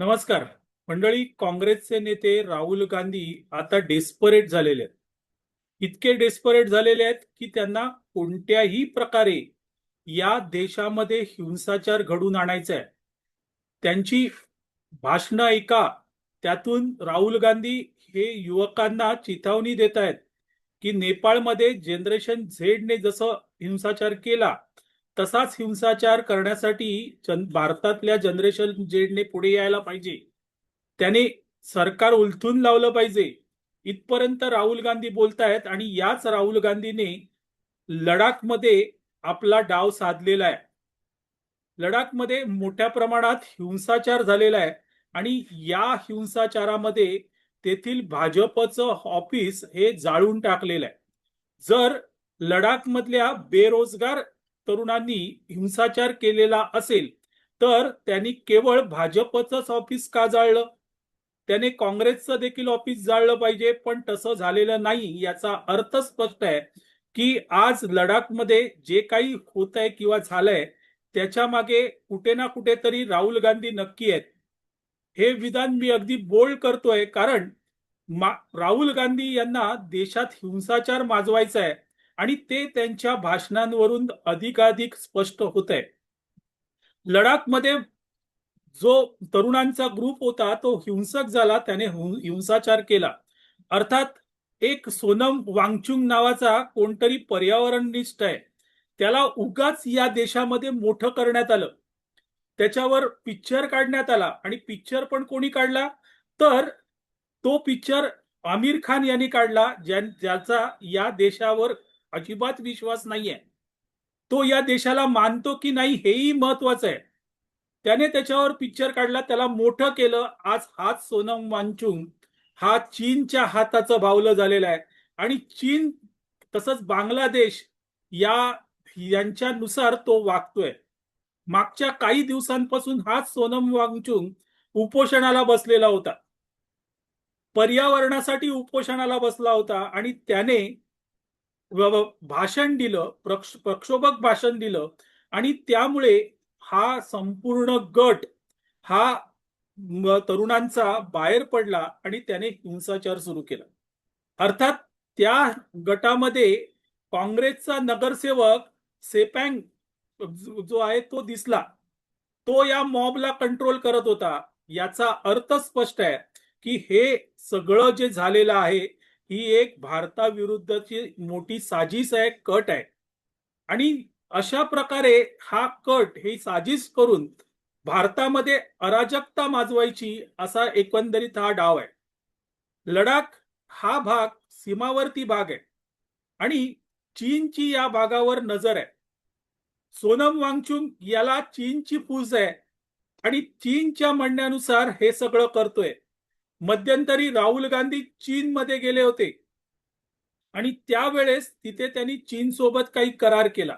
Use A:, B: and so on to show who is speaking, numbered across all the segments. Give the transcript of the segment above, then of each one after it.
A: नमस्कार. मंडळी काँग्रेसचे नेते राहुल गांधी आता डेस्परेट झालेले आहेत. इतके डेस्परेट झालेले आहेत की त्यांना कोणत्याही प्रकारे या देशामध्ये हिंसाचार घडून आणायचा आहे. त्यांची भाषणं ऐका. त्यातून राहुल गांधी हे युवकांना चिथावणी देत आहेत की नेपाळमध्ये जनरेशन झेडने जसं हिंसाचार केला तसाच हिंसाचार करण्यासाठी जन भारतातल्या जनरेशन जेडने पुढे यायला पाहिजे. त्याने सरकार उलथून लावलं पाहिजे. इथपर्यंत राहुल गांधी बोलतायत आणि याच राहुल गांधीने लडाखमध्ये आपला डाव साधलेला आहे. लडाखमध्ये मोठ्या प्रमाणात हिंसाचार झालेला आहे आणि या हिंसाचारामध्ये तेथील भाजपचं ऑफिस हे जाळून टाकलेलं आहे. जर लडाखमधल्या बेरोजगार तरुणांनी हिंसाचार केलेला असेल तर त्यांनी केवळ भाजपचंच ऑफिस का जाळलं? त्याने काँग्रेसचं देखील ऑफिस जाळलं पाहिजे पण तसं झालेलं नाही याचा अर्थ स्पष्ट आहे की आज लडाखमध्ये जे काही होत आहे किंवा झालंय त्याच्यामागे कुठे ना कुठेतरी राहुल गांधी नक्की आहेत. हे विधान मी अगदी बोल्ड करतोय कारण राहुल गांधी यांना देशात हिंसाचार माजवायचा आहे. आणि ते त्यांच्या भाषणांवरून अधिकाधिक स्पष्ट होत आहे लडाखमध्ये जो तरुणांचा ग्रुप होता तो हिंसक झाला. त्याने हिंसाचार केला. अर्थात एक सोनम वांगचुंग नावाचा कोणतरी पर्यावरणनिष्ठ आहे. त्याला उगाच या देशामध्ये मोठं करण्यात आलं. त्याच्यावर पिक्चर काढण्यात आला. आणि पिक्चर पण कोणी काढला? तर तो पिक्चर आमिर खान यांनी काढला ज्या ज्याचा या देशावर अजिबात विश्वास नाहीये. तो या देशाला मानतो की नाही हेही महत्वाचं आहे. त्याने त्याच्यावर पिक्चर काढला त्याला मोठं केलं. आज हाच सोनम वांचुंग हा चीनच्या हाताचं भावलं झालेलं आहे. आणि चीन तसंच बांगलादेश या यांच्यानुसार तो वागतोय. मागच्या काही दिवसांपासून हाच सोनम वांगचुंग उपोषणाला बसलेला होता. पर्यावरणासाठी उपोषणाला बसला होता आणि त्याने भाषण दिलं प्रक्ष प्रक्षोभक भाषण दिलं आणि त्यामुळे हा संपूर्ण गट हा तरुणांचा बाहेर पडला आणि त्याने हिंसाचार सुरू केला. अर्थात त्या गटामध्ये काँग्रेसचा नगरसेवक सेपॅंग जो जो आहे तो दिसला. तो या मॉबला कंट्रोल करत होता. याचा अर्थ स्पष्ट आहे की हे सगळं जे झालेलं आहे ही एक भारताविरुद्धची मोठी साजिश आहे कट आहे. आणि अशा प्रकारे हा कट ही साजिश करून भारतामध्ये अराजकता माजवायची असा एकंदरीत हा डाव आहे. लडाख हा भाग सीमावर्ती भाग आहे आणि चीनची या भागावर नजर आहे. सोनम वांगचुंग याला चीनची पूज आहे आणि चीनच्या म्हणण्यानुसार हे सगळं करतोय. मध्यंतरी राहुल गांधी चीनमध्ये गेले होते. आणि त्यावेळेस तिथे त्यांनी चीन सोबत काही करार केला.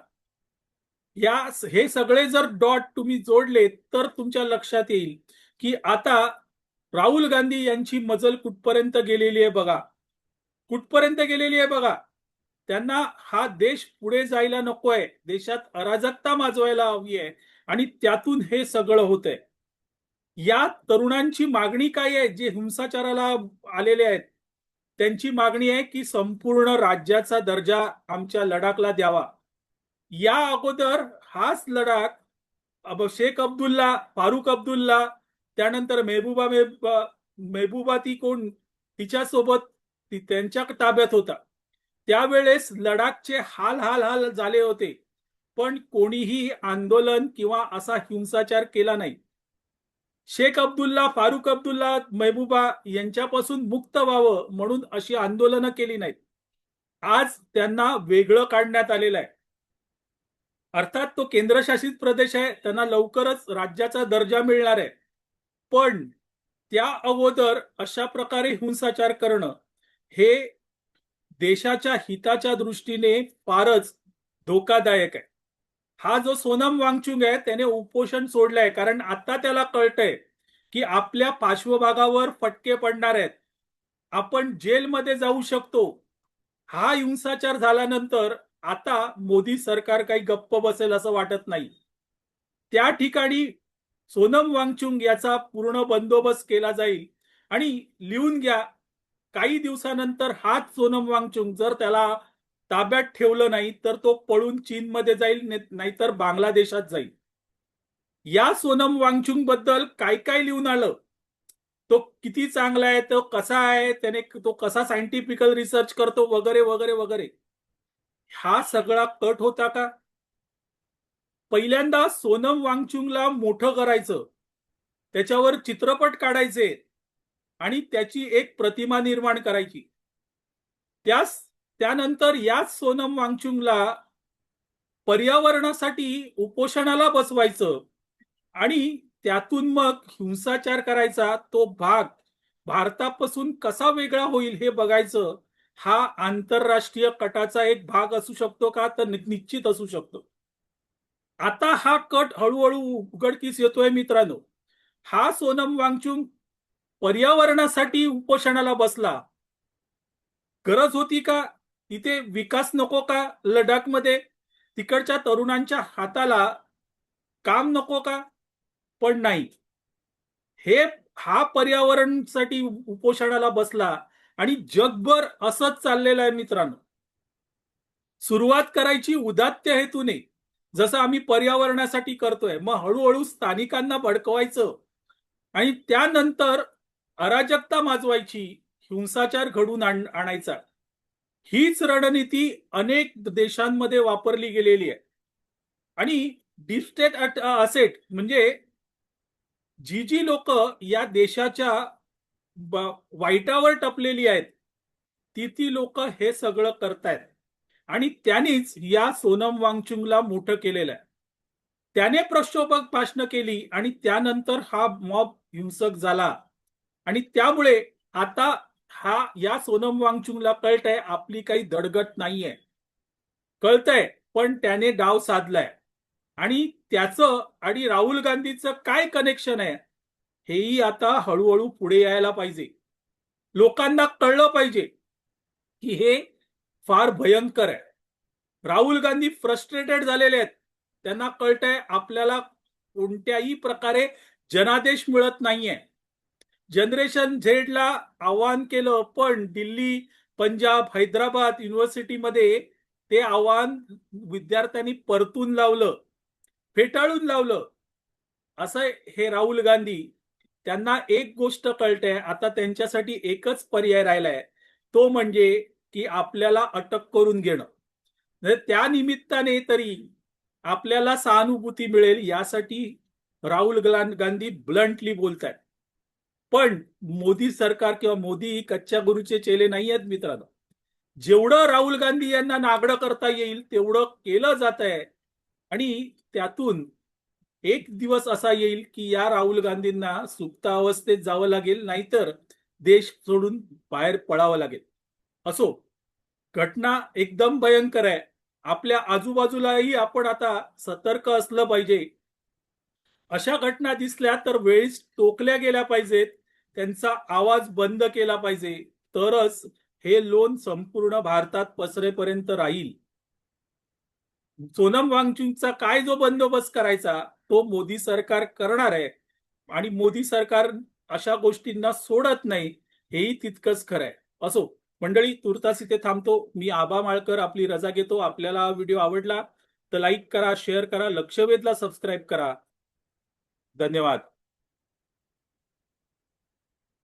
A: या हे सगळे जर डॉट तुम्ही जोडले तर तुमच्या लक्षात येईल की आता राहुल गांधी यांची मजल कुठपर्यंत गेलेली आहे बघा. कुठपर्यंत गेलेली आहे बघा. त्यांना हा देश पुढे जायला नकोय. देशात अराजकता माजवायला हवी आहे. आणि त्यातून हे सगळं होत आहे या तरुणांची मागणी काय आहे? जे हिंसाचाराला आलेले आहेत त्यांची मागणी आहे की संपूर्ण राज्याचा दर्जा आमच्या लडाखला द्यावा. या अगोदर हाच लडाख शेख अब्दुल्ला फारुख अब्दुल्ला त्यानंतर मेहबूबा मेहबा मेहबूबा ती कोण? तिच्यासोबत ती त्यांच्या ताब्यात होता. त्यावेळेस लडाखचे हाल हाल हाल झाले होते. पण कोणीही आंदोलन किंवा असा हिंसाचार केला नाही. शेख अब्दुल्ला फारुख अब्दुल्ला महबूबा यांच्यापासून मुक्त व्हावं म्हणून अशी आंदोलनं केली नाहीत. आज त्यांना वेगळं काढण्यात आलेलं आहे. अर्थात तो केंद्रशासित प्रदेश आहे त्यांना लवकरच राज्याचा दर्जा मिळणार आहे. पण त्या अगोदर अशा प्रकारे हिंसाचार करणं हे देशाच्या हिताच्या दृष्टीने फारच धोकादायक आहे. हा जो सोनम वांगचुंग आहे त्याने उपोषण सोडलंय. कारण आता त्याला कळतंय की आपल्या पार्श्वभागावर फटके पडणार आहेत. आपण जेलमध्ये जाऊ शकतो. हा हिंसाचार झाल्यानंतर आता मोदी सरकार काही गप्प बसेल असं वाटत नाही. त्या ठिकाणी सोनम वांगचुंग याचा पूर्ण बंदोबस्त केला जाईल. आणि लिहून घ्या काही दिवसानंतर हाच सोनम वांगचुंग जर त्याला ताब्यात ठेवलं नाही तर तो पळून चीनमध्ये जाईल नाहीतर बांगलादेशात जाईल. या सोनम वांगचुंगबद्दल काय काय लिहून आलं? तो किती चांगला आहे तो कसा आहे त्याने तो कसा सायंटिफिकल रिसर्च करतो वगैरे वगैरे वगैरे. हा सगळा कट होता का? पहिल्यांदा सोनम वांगचुंगला मोठं करायचं. त्याच्यावर चित्रपट काढायचे. आणि त्याची एक प्रतिमा निर्माण करायची. त्यास त्यानंतर याच सोनम वांगचुंगला पर्यावरणासाठी उपोषणाला बसवायचं आणि त्यातून मग हिंसाचार करायचा तो भाग भारतापासून कसा वेगळा होईल हे बघायचं हा आंतरराष्ट्रीय कटाचा एक भाग असू शकतो का? तर निश्चित असू शकतो. आता हा कट हळूहळू उघडकीस येतोय मित्रांनो. हा सोनम वांगचुंग पर्यावरणासाठी उपोषणाला बसला. गरज होती का? तिथे विकास नको का? लडाखमध्ये तिकडच्या तरुणांच्या हाताला काम नको का? पण नाही. हे हा पर्यावरणसाठी उपोषणाला बसला आणि जगभर असंच चाललेलं आहे मित्रांनो. सुरुवात करायची उदात्त हेतूने जसं आम्ही पर्यावरणासाठी करतोय. मग हळूहळू स्थानिकांना भडकवायचं आणि त्यानंतर अराजकता माजवायची हिंसाचार घडून आणायचा. हीच रणनीती अनेक देशांमध्ये वापरली गेलेली आहे. आणि डिस्टेट असेट म्हणजे जी जी लोक या देशाच्या वाईटावर टपलेली आहेत ती ती लोक हे सगळं करतायत. आणि त्यांनीच या सोनम वांगचुंगला मोठं केलेलं आहे. त्याने प्रक्षोभक भाषणं केली आणि त्यानंतर हा मॉब हिंसक झाला. आणि त्यामुळे आता हा या सोनम वांगचुंगला कळतंय आपली काही धडगट नाहीये. कळतंय पण त्याने डाव साधलाय. आणि त्याचं आणि राहुल गांधीचं काय कनेक्शन आहे? हेही आता हळूहळू पुढे यायला पाहिजे. लोकांना कळलं पाहिजे की हे फार भयंकर आहे. राहुल गांधी फ्रस्ट्रेटेड झालेले आहेत. त्यांना कळतंय आपल्याला कोणत्याही प्रकारे जनादेश मिळत नाहीये. जनरेशन झेडला आवाहन केलं पण दिल्ली पंजाब हैदराबाद युनिव्हर्सिटीमध्ये ते आव्हान विद्यार्थ्यांनी परतून लावलं फेटाळून लावलं. असं हे राहुल गांधी त्यांना एक गोष्ट कळते आता त्यांच्यासाठी एकच पर्याय राहिलाय. तो म्हणजे की आपल्याला अटक करून घेणं. म्हणजे त्या निमित्ताने तरी आपल्याला सहानुभूती मिळेल यासाठी राहुल गांधी ब्लंटली बोलतात पण मोदी सरकार किंवा मोदी ही कच्च्या गुरुचे चेले नाही आहेत मित्रांनो. जेवढं राहुल गांधी यांना नागडं करता येईल तेवढं केलं जात आहे. आणि त्यातून एक दिवस असा येईल की या राहुल गांधींना सुप्त अवस्थेत जावं लागेल नाहीतर देश सोडून बाहेर पडावं लागेल. असो घटना एकदम भयंकर आहे. आपल्या आजूबाजूलाही आपण आता सतर्क असलं पाहिजे. अशा घटना दिसल्या तर वेळीच टोकल्या गेल्या पाहिजेत. त्यांचा आवाज बंद केला पाहिजे. तरच हे लोन संपूर्ण भारतात पसरेपर्यंत राहील. सोनम वांगचुकचा काय जो बंदोबस्त करायचा तो मोदी सरकार करणार आहे. आणि मोदी सरकार अशा गोष्टींना सोडत नाही हेही तितकंच खरं आहे. असो मंडळी तुर्तास इथे थांबतो. मी आबा माळकर आपली रजा घेतो. आपल्याला व्हिडिओ आवडला तर लाईक करा शेअर करा लक्षवेधला सबस्क्राईब करा. धन्यवाद.